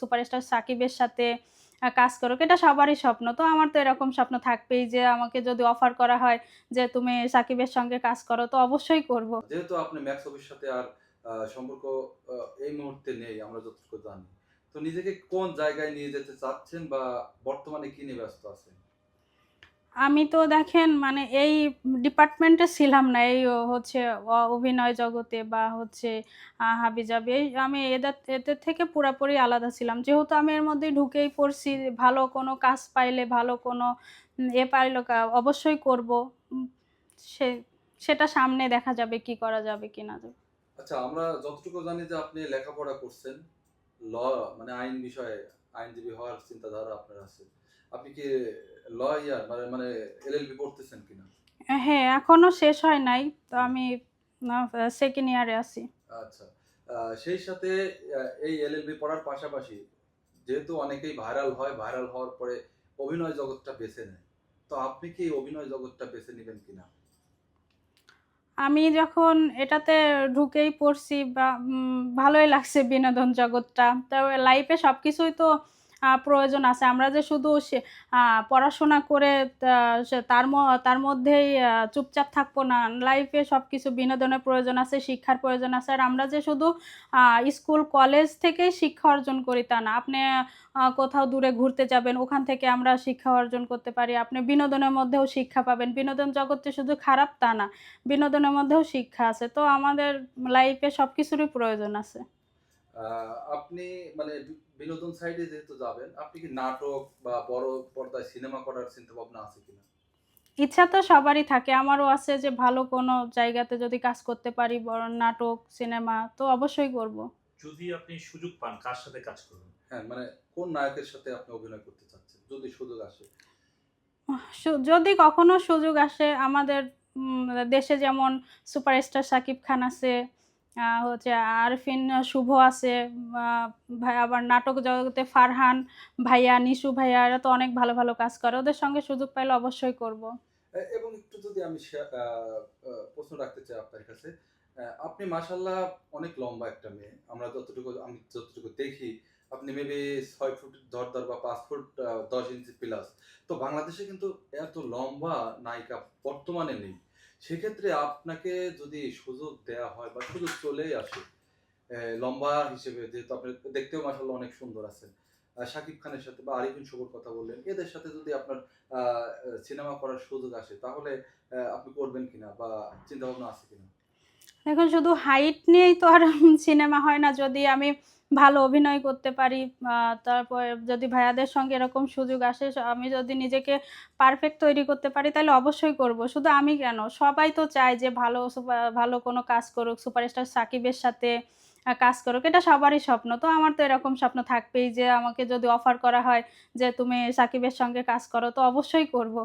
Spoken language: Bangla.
সুপারস্টার সাকিবের সাথে কাজ করুক এটা সবারই স্বপ্ন। তো আমার তো এরকম স্বপ্ন থাকবেই যে আমাকে যদি অফার করা হয় যে তুমি সাকিবের সঙ্গে কাজ করো, তো অবশ্যই করব। যেহেতু আপনি ম্যাক্স অফিস সাথে আর সম্পর্ক এই মুহূর্তে নেই, আমরা যতটুকু জানি। তো নিজেকে কোন জায়গায় নিয়ে যেতে চাচ্ছেন বা বর্তমানে কি নিয়ে ব্যস্ত আছেন? আমি তো দেখেন মানে এই ডিপার্টমেন্টে ছিলাম না, এই হচ্ছে অভিনয় জগতে বা হচ্ছে হাবিজাবি এই আমি এদের এদের থেকে পুরোপুরি আলাদা ছিলাম। যেহেতু আমি এর মধ্যে ঢুকেই পড়ছি, ভালো কোনো কাজ পাইলে, ভালো কোনো এ পাইলে অবশ্যই করব। সে, সেটা সামনে দেখা যাবে কি করা যাবে কি না যাবে। আচ্ছা আমরা যতটুকু জানি যে আপনি লেখাপড়া করছেন, ল মানে আইন বিষয়ে আইনজীবী হওয়ার চিন্তাধারা আপনার আছে। আপনি কি ল ইয়ার মানে মানে এলএলবি পড়তেছেন কিনা? হ্যাঁ এখনও শেষ হয় নাই তো আমি সেকেন্ড ইয়ারে আছি। আচ্ছা সেই সাথে এই এলএলবি পড়ার পাশাপাশি যেহেতু অনেকেই ভাইরাল হয় ভাইরাল হওয়ার পরে অভিনয় জগৎটা বেছে নেয় তো আপনি কি অভিনয় জগৎটা বেছে নেবেন কিনা? আমি যখন এটাতে ঢুকেই পড়ছি বা ভালোই লাগছে বিনোদন জগৎটা তবে লাইফে সব কিছুই তো প্রয়োজন আছে। আমরা যে শুধু পড়াশোনা করে তার তার মধ্যেই চুপচাপ থাকব না। লাইফে সব কিছু বিনোদনের প্রয়োজন আছে, শিক্ষার প্রয়োজন আছে। আর আমরা যে শুধু স্কুল কলেজ থেকেই শিক্ষা অর্জন করি তা না। আপনি কোথাও দূরে ঘুরতে যাবেন, ওখান থেকে আমরা শিক্ষা অর্জন করতে পারি। আপনি বিনোদনের মধ্যেও শিক্ষা পাবেন। বিনোদন জগতে শুধু খারাপ তা না। বিনোদনের মধ্যেও শিক্ষা আছে। তো আমাদের লাইফে সব কিছুরই প্রয়োজন আছে। আপনি মানে বিনোদন সাইডে যেহেতু যাবেন আপনি কি নাটক বা বড় পর্দায় সিনেমা করার চিন্তা ভাবনা আছে কিনা? ইচ্ছা তো সবারই থাকে। আমারও আছে যে ভালো কোনো জায়গাতে যদি কাজ করতে পারি বড় নাটক সিনেমা তো অবশ্যই করব। যদি আপনি সুযোগ পান কার সাথে কাজ করবেন? হ্যাঁ মানে কোন নায়কের সাথে আপনি অভিনয় করতে চাচ্ছেন যদি সুযোগ আসে? যদি কখনো সুযোগ আসে আমাদের দেশে যেমন সুপারস্টার শাকিব খান আছে হচ্ছে আরফিন শুভ আছে ভাই আবার নাটক জগতে ফারহান ভাইয়া, নিশু ভাইয়া, এরা তো অনেক ভালো ভালো কাজ করে। ওদের সঙ্গে সুযোগ পাইলে অবশ্যই করব। এবং একটু যদি আমি প্রশ্ন রাখতে চাই আপনার কাছে আপনি মাশাল্লাহ অনেক লম্বা একটা মেয়ে। আমরা যতটুকু, আমি যতটুকু দেখি, আপনি মেবি ছয় ফুট ধর বা পাঁচ ফুট দশ ইঞ্চি প্লাস তো বাংলাদেশে কিন্তু এত লম্বা নায়িকা বর্তমানে নেই। সেক্ষেত্রে আপনাকে যদি সুযোগ দেয়া হয় বা সুযোগ চলেই আসে লম্বা হিসেবে, যেহেতু আপনি দেখতেও মাসাল্লাহ অনেক সুন্দর আছেন। শাকিব খানের সাথে বা আরিফিন শুভর কথা বললেন, এদের সাথে যদি আপনার সিনেমা করার সুযোগ আসে, তাহলে আপনি করবেন কিনা বা চিন্তা ভাবনা আছে কিনা? এখন শুধু হাইট নিয়েই তো আর সিনেমা হয় না, যদি আমি ভালো অভিনয় করতে পারি তারপর যদি ভাইয়াদের সঙ্গে এরকম সুযোগ আসে আমি যদি নিজেকে পারফেক্ট তৈরি করতে পারি, তাহলে অবশ্যই করব। শুধু আমি কেন? সবাই তো চায় যে ভালো ভালো কোনো কাজ করুক সুপারস্টার সাকিবের সাথে কাজ করুক, এটা সবারই স্বপ্ন। তো আমার তো এরকম স্বপ্ন থাকবেই যে আমাকে যদি অফার করা হয় যে তুমি সাকিবের সঙ্গে কাজ করো, তো অবশ্যই করব।